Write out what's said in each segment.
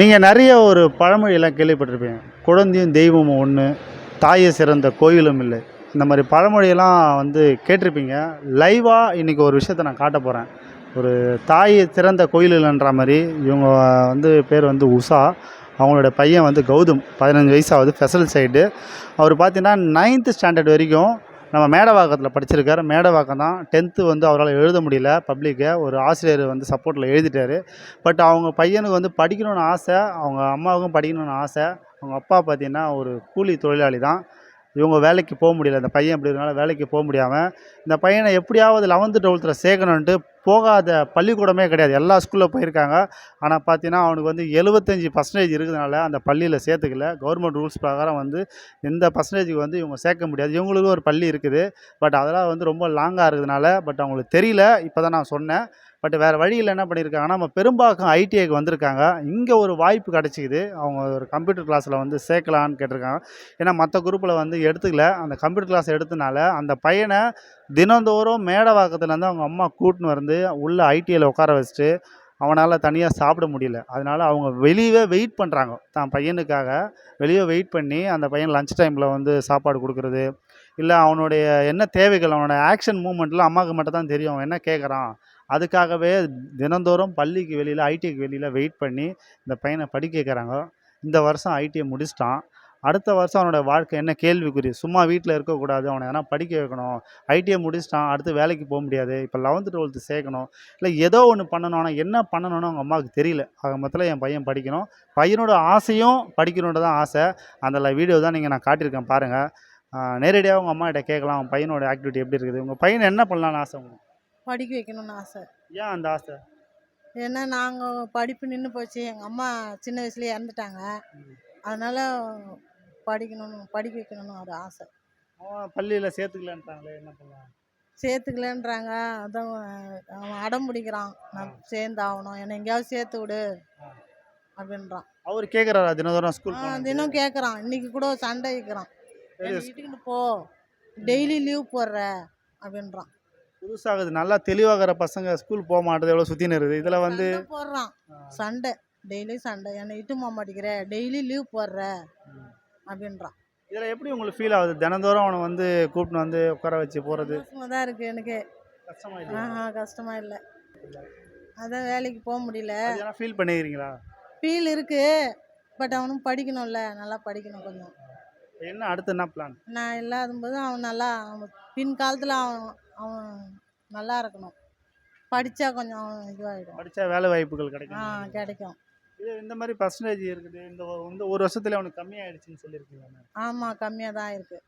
நீங்கள் நிறைய ஒரு பழமொழியெல்லாம் கேள்விப்பட்டிருப்பீங்க. குழந்தையும் தெய்வமும் ஒன்று தாயை சிறந்த கோயிலும் இல்லை. இந்த மாதிரி பழமொழியெல்லாம் வந்து கேட்டிருப்பீங்க. லைவாக இன்றைக்கி ஒரு விஷயத்தை நான் காட்ட போகிறேன் ஒரு தாய் சிறந்த கோயில் இல்லைன்ற மாதிரி இவங்க வந்து பேர் வந்து உஷா. அவங்களோட பையன் வந்து கௌதம். பதினஞ்சு வயசாகுது ஃபெசல் சைடு. அவர் பார்த்தீங்கன்னா நைன்த்து ஸ்டாண்டர்ட் வரைக்கும் நம்ம மேடவாக்கத்தில் படிச்சிருக்கார். மேடவாக்கம் தான் டென்த்து வந்து அவரால் எழுத முடியல பப்ளிக்கை ஒரு ஆசிரியர் வந்து சப்போர்ட்டில் எழுதிட்டாரு. பட் அவங்க பையனுக்கு வந்து படிக்கணும்னு ஆசை அவங்க அம்மாவுக்கும் படிக்கணும்னு ஆசை. அவங்க அப்பா பார்த்தீங்கன்னா ஒரு கூலி தொழிலாளி தான். இவங்க வேலைக்கு போக முடியல. இந்த பையன் இப்படி இருக்கனால வேலைக்கு போக முடியாமல் இந்த பையனை எப்படியாவது லெவன்த்து டுவெல்த்தில் சேர்க்கணுன்ட்டு போகாத பள்ளிக்கூடமே கிடையாது. எல்லா ஸ்கூலில் போயிருக்காங்க. ஆனால் பார்த்தீங்கன்னா அவனுக்கு வந்து எழுபத்தஞ்சி பர்சன்டேஜ் இருக்கிறதுனால அந்த பள்ளியில் சேர்த்துக்கல. கவர்மெண்ட் ரூல்ஸ் பிரகாரம் வந்து இந்த பர்சன்டேஜுக்கு வந்து இவங்க சேர்க்க முடியாது. இவங்களுக்கும் ஒரு பள்ளி இருக்குது. பட் அதெல்லாம் வந்து ரொம்ப லாங்காக இருக்கிறதுனால பட் அவங்களுக்கு தெரியல. இப்போ தான் நான் சொன்னேன். பட் வேறு வழியில் என்ன பண்ணியிருக்காங்கன்னா நம்ம பெரும்பாக்கம் ஐடிஐக்கு வந்திருக்காங்க. இங்கே ஒரு வாய்ப்பு கிடச்சிக்குது. அவங்க ஒரு கம்ப்யூட்டர் கிளாஸில் வந்து சேர்க்கலான்னு கேட்டிருக்காங்க. ஏன்னா மற்ற குரூப்பில் வந்து எடுத்துக்கல. அந்த கம்ப்யூட்டர் கிளாஸ் எடுத்தனால அந்த பையனை தினந்தோறும் மேடவாக்கத்துலேருந்து அவங்க அம்மா கூட்டின்னு வந்து உள்ளே ஐடிஐயில் உட்கார வச்சுட்டு அவனால் தனியாக சாப்பிட முடியல. அதனால் அவங்க வெளியே வெயிட் பண்ணுறாங்க தான் பையனுக்காக வெளியே வெயிட் பண்ணி அந்த பையன் லஞ்ச் டைமில் வந்து சாப்பாடு கொடுக்குறது. இல்லை அவனுடைய என்ன தேவைகள் அவனோட ஆக்ஷன் மூமெண்ட்டில் அம்மாவுக்கு மட்டும் தான் தெரியும். அவன் என்ன கேட்குறான்? அதுக்காகவே தினந்தோறும் பள்ளிக்கு வெளியில் ஐடிஐக்கு வெளியில் வெயிட் பண்ணி இந்த பையனை படிக்க வைக்கிறாங்க. இந்த வருஷம் ஐடிஐ முடிச்சிட்டான். அடுத்த வருஷம் அவனோட வாழ்க்கை என்ன? கேள்விக்குறி. சும்மா வீட்டில் இருக்கக்கூடாது அவனை எதனா படிக்க வைக்கணும். ஐடிஐ முடிச்சிட்டான். அடுத்து வேலைக்கு போக முடியாது. இப்போ லெவன்த்து டுவெல்த்து சேர்க்கணும். இல்லை ஏதோ ஒன்று பண்ணணும். ஆனால் என்ன பண்ணணும்னு அவங்க அம்மாவுக்கு தெரியல. ஆக மொத்தத்தில் என் பையன் படிக்கணும். பையனோட ஆசையும் படிக்கணுன்றது தான் ஆசை. அந்த வீடியோ தான் நீங்கள் நான் காட்டியிருக்கேன். பாருங்கள் நேரடியாக உங்கள் அம்மா கிட்ட கேட்கலாம். அவன் பையனோட ஆக்டிவிட்டி எப்படி இருக்குது? உங்கள் பையனை என்ன பண்ணலான்னு ஆசை உங்களுக்கு? படிக்க வைக்கணும்னு ஆசை. ஏன் அந்த ஆசை? ஏன்னா நாங்கள் படிப்பு நின்று போச்சு. எங்கள் அம்மா சின்ன வயசுலேயே இறந்துட்டாங்க. அதனால் படிக்கணும்னு படிக்க வைக்கணும்னு ஒரு ஆசை. அவன் பள்ளியில் சேர்த்துக்கலன்ட்டாங்களே என்ன பண்ணலாம்? சேர்த்துக்கலன்றாங்க. அதான் அவன் அடம் பிடிக்கிறான். நான் சேர்ந்தாகணும். என்னை எங்கேயாவது சேர்த்து விடு அப்படின்றான். அவர் கேட்குறாரா தினந்தோறும் ஸ்கூல் தினம் கேட்குறான் இன்னைக்கு கூட சண்டை வைக்கிறான். இட்டுக்கிட்டு போ. டெய்லி லீவ் போடுற அப்படின்றான். புதுசாகுது. நல்லா தெளிவாகிற பசங்க ஸ்கூல் போக மாட்டேது எவ்வளோ சுற்றின்னு இருக்குது. இதில் வந்து சண்டை போடுறான். சண்டை. டெய்லி சண்டை. என்னை இட்டு போக மாட்டேங்கிற டெய்லி லீவ் போடுற அப்படின்றான். இதில் எப்படி உங்களுக்கு ஃபீல் ஆகுது? தினந்தோறும் அவனை வந்து கூப்பிட்டு வந்து உட்கார வச்சு போகிறது தான் இருக்கு எனக்கு. ஆஹா கஷ்டமா இல்லை. அதான் வேலைக்கு போக முடியல. அதெல்லாம் ஃபீல் பண்ணிக்கிறீங்களா? ஃபீல் இருக்கு பட் அவனும் படிக்கணும்ல. நல்லா படிக்கணும் கொஞ்சம். என்ன அடுத்து என்ன பிளான் நான் இல்லாதபோது அவன் நல்லா அவன் பின் காலத்தில் அவன் அவன் நல்லா இருக்கணும். படித்தா கொஞ்சம் இதுவாகிடும் படித்தா வேலை வாய்ப்புகள் ஆ கிடைக்கும். கிடைக்கும் இது இந்த மாதிரி பர்சன்டேஜ் இருக்குது. இந்த ஒரு- இந்த ஒரு வருஷத்துல அவனுக்கு கம்மியாயிடுச்சுன்னு சொல்லியிருக்கீங்க ஆமாம் கம்மியாக தான் இருக்குது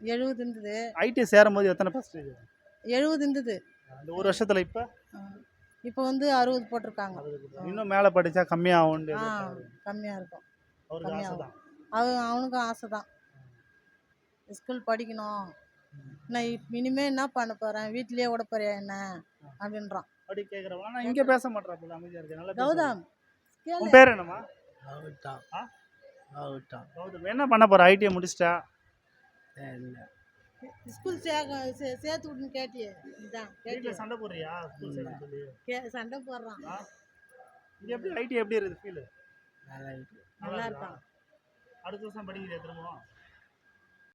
எழுபது இருந்தது. ஐடி சேரும் போது எத்தனை பர்சன்டேஜ் எழுபது இருந்தது. இந்த ஒரு வருஷத்துல இப்போ? இப்போ வந்து அறுபது போட்டிருக்காங்க. இன்னும் மேலே படித்தா கம்மியாகும் ஆ கம்மியாக இருக்கும். அவருக்கு ஆசை கம்மியாகும். தான். அவன் அவனுக்கும் ஆசை தான். ஸ்கூல் படிக்கணும். நான் இப்- இனிமே என்ன பண்ண போகிறேன் வீட்லயே விட போறியா என்ன? அப்படின்றான். அப்படி கேட்குறவங்க ஆனால் இங்கே பேச மாட்டாப்புல அமைதியாக இருக்கு. நல்லா. கௌதம். உன் பேர் என்னம்மா? ஆ? ஆகட்டும் கௌதம் என்ன பண்ண போற? ஐடிஐ முடிச்சிட்டா? இல்லை. ஸ்கூல் சேர்க்க சேர்த்து விட்டுன்னு கேட்டியே. இதான் கேட்டியே. சண்டை போடுறியா? ஸ்கூல் சைடு சொல்லி. சண்டை போடுறான். இங்கே எப்படி ஐடி எப்படி இருக்குது? ஃபீல்? நல்லா இருக்கு. நல்லா இருக்கான். அடுத்த வருஷம் படிக்கிறியா திரும்பவும்?